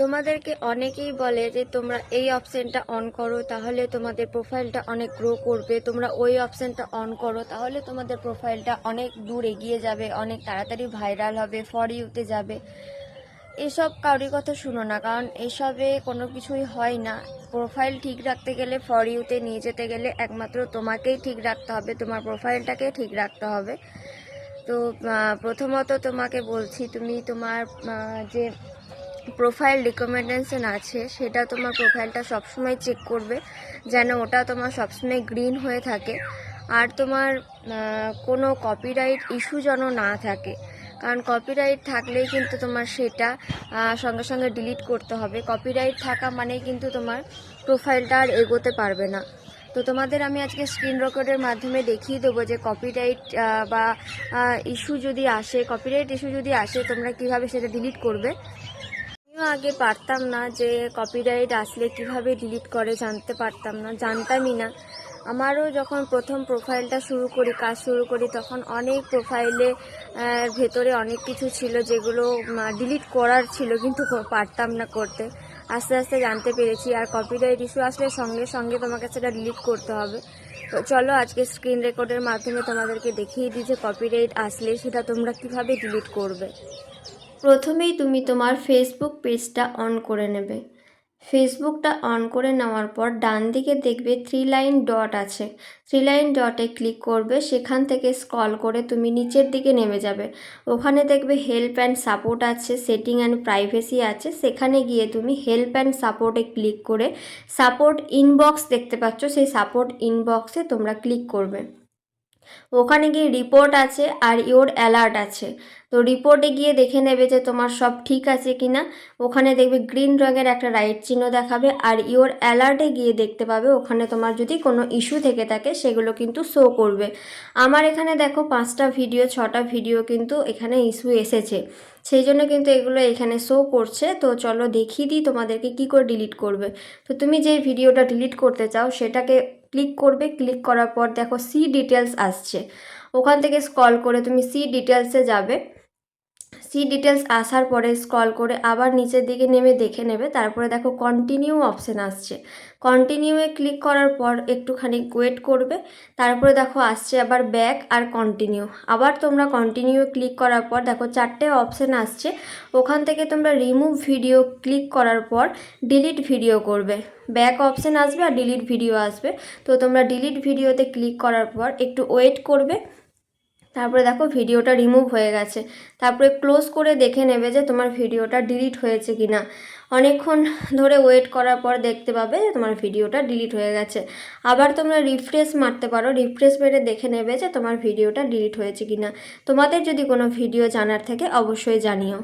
তোমাদেরকে অনেকেই বলে যে তোমরা এই অপশনটা অন করো, তাহলে তোমাদের প্রোফাইলটা অনেক গ্রো করবে। তোমরা ওই অপশনটা অন করো, তাহলে তোমাদের প্রোফাইলটা অনেক দূর এগিয়ে যাবে, অনেক তাড়াতাড়ি ভাইরাল হবে ফর ইউতে যাবে। এসব কাউরি কথা শুনো না, কারণ এসবে কোনো কিছুই হয় না। প্রোফাইল ঠিক রাখতে গেলে ফর ইউতে নিয়ে যেতে গেলে একমাত্র তোমাকেই ঠিক রাখতে হবে, তোমার প্রোফাইলটাকে ঠিক রাখতে হবে। তো প্রথমত তোমাকে বলছি, তুমি তোমার যে প্রোফাইল রিকমেন্ডেশন আছে, সেটা তোমার প্রোফাইলটা সবসময় চেক করবে, যেন ওটা তোমার সবসময় গ্রিন হয়ে থাকে। আর তোমার কোনো কপিরাইট ইস্যু যেন না থাকে। কারণ কপিরাইট থাকলেই কিন্তু তোমার সেটা সঙ্গে সঙ্গে ডিলিট করতে হবে। কপিরাইট থাকা মানেই কিন্তু তোমার প্রোফাইলটা আর এগোতে পারবে না। তো তোমাদের আমি আজকে স্ক্রিন রেকর্ডের মাধ্যমে দেখিয়ে দেবো যে কপিরাইট বা ইস্যু যদি আসে কপিরাইট ইস্যু যদি আসে, তোমরা কীভাবে সেটা ডিলিট করবে। আগে পারতাম না যে কপিরাইট আসলে কীভাবে ডিলিট করে জানতে পারতাম না, জানতামই না। আমারও যখন প্রথম প্রোফাইলটা শুরু করি, কাজ শুরু করি, তখন অনেক প্রোফাইলে ভেতরে অনেক কিছু ছিল যেগুলো ডিলিট করার ছিল কিন্তু পারতাম না করতে। আস্তে আস্তে জানতে পেরেছি আর কপিরাইট ইস্যু আসলে সঙ্গে সঙ্গে তোমাকে সেটা ডিলিট করতে হবে। তো চলো আজকে স্ক্রিন রেকর্ডের মাধ্যমে তোমাদেরকে দেখিয়ে দিই যে কপিরাইট আসলে সেটা তোমরা কীভাবে ডিলিট করবে। প্রথমেই তুমি তোমার ফেসবুক পেজটা অন করে নেবে। ফেসবুকটা অন করে নেওয়ার পর ডান দিকে দেখবে থ্রি লাইন ডট আছে। থ্রি লাইন ডটে ক্লিক করবে, সেখান থেকে স্ক্রল করে তুমি নিচের দিকে নেমে যাবে। ওখানে দেখবে হেল্প অ্যান্ড সাপোর্ট আছে সেটিং অ্যান্ড প্রাইভেসি আছে। সেখানে গিয়ে তুমি হেল্প অ্যান্ড সাপোর্টে ক্লিক করে সাপোর্ট ইনবক্স দেখতে পাচ্ছ, সেই সাপোর্ট ইনবক্সে তোমরা ক্লিক করবে। ওখানে গিয়ে রিপোর্ট আছে আর ইওর অ্যালার্ট আছে। তো রিপোর্টে গিয়ে দেখে নেবে যে তোমার সব ঠিক আছে কি না ওখানে দেখবে গ্রিন রঙের একটা রাইট চিহ্ন দেখাবে আর ইওর অ্যালার্টে গিয়ে দেখতে পাবে ওখানে তোমার যদি কোনো ইস্যু থেকে থাকে সেগুলো কিন্তু শো করবে। আমার এখানে দেখো পাঁচটা ভিডিও ছটা ভিডিও কিন্তু এখানে ইস্যু এসেছে। সেই জন্য কিন্তু এগুলো এখানে শো করছে। তো চলো দেখিয়ে দিই তোমাদেরকে কি করে ডিলিট করবে। তো তুমি যেই ভিডিওটা ডিলিট করতে চাও সেটাকে ক্লিক করবে ক্লিক করার পর দেখো সি ডিটেলস আসছে। ওখান থেকে স্কল করে তুমি সি ডিটেলসে যাবে। সি ডিটেলস আসার পরে স্ক্রল করে আবার নিচের দিকে নেমে দেখে নেবে। তারপরে দেখো কন্টিনিউ অপশান আসছে। কন্টিনিউয়ে ক্লিক করার পর একটুখানি ওয়েট করবে। তারপরে দেখো আসছে আবার ব্যাক আর কন্টিনিউ আবার তোমরা কন্টিনিউ ক্লিক করার পর দেখো চারটে অপশান আসছে। ওখান থেকে তোমরা রিমুভ ভিডিও ক্লিক করার পর ডিলিট ভিডিও করবে। ব্যাক অপশান আসবে আর ডিলিট ভিডিও আসবে। তো তোমরা ডিলিট ভিডিওতে ক্লিক করার পর একটু ওয়েট করবে। তারপরে দেখো ভিডিওটা রিমুভ হয়ে গেছে। তারপরে ক্লোজ করে দেখে নেবে যে তোমার ভিডিওটা ডিলিট হয়েছে কি না অনেকক্ষণ ধরে ওয়েট করার পর দেখতে পাবে যে তোমার ভিডিওটা ডিলিট হয়ে গেছে। আবার তোমরা রিফ্রেশ মারতে পারো রিফ্রেশ মেরে দেখে নেবে যে তোমার ভিডিওটা ডিলিট হয়েছে কি না তোমাদের যদি কোনো ভিডিও জানার থাকে অবশ্যই জানিও।